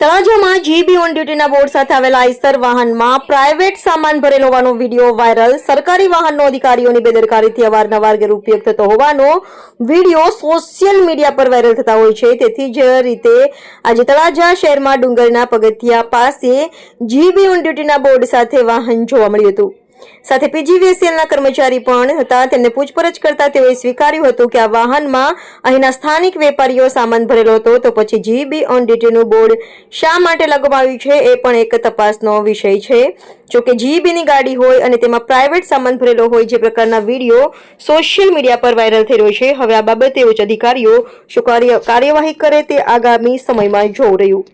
તળાજામાં GB on ડ્યુટીના board સાથે આવેલા આઈસર વાહનમાં પ્રાઇવેટ સામાન ભરેલો હોવાનો વીડિયો વાયરલ. સરકારી વાહનનો અધિકારીઓની બેદરકારીથી અવારનવાર ગેરઉપયોગ થતો હોવાનો વીડિયો સોશિયલ મીડિયા પર વાયરલ થતા હોય છે. તેથી જ રીતે આજે તળાજા શહેરમાં ડુંગરના પગથિયા પાસે જીબી ઓન ડ્યુટીના બોર્ડ સાથે વાહન જોવા મળ્યું હતું. સાથે પીજીવીએસએલના કર્મચારી પણ હતા. તેમને પૂછપરછ કરતા તેઓએ સ્વીકાર્યું હતું કે આ વાહનમાં અહીંના સ્થાનિક વેપારીઓ સામાન ભરેલો હતો. તો પછી જીબી ઓન ડ્યુટીનું બોર્ડ શા માટે લગાવાયું છે એ પણ એક તપાસનો વિષય છે. જો કે જીબીની ગાડી હોય અને તેમાં પ્રાઇવેટ સામાન ભરેલો હોય જે પ્રકારના વીડિયો સોશિયલ મીડિયા પર વાયરલ થઈ રહ્યો છે, હવે આ બાબતે ઉચ્ચ અધિકારીઓ શું કાર્યવાહી કરે તે આગામી સમયમાં જોવું રહ્યું.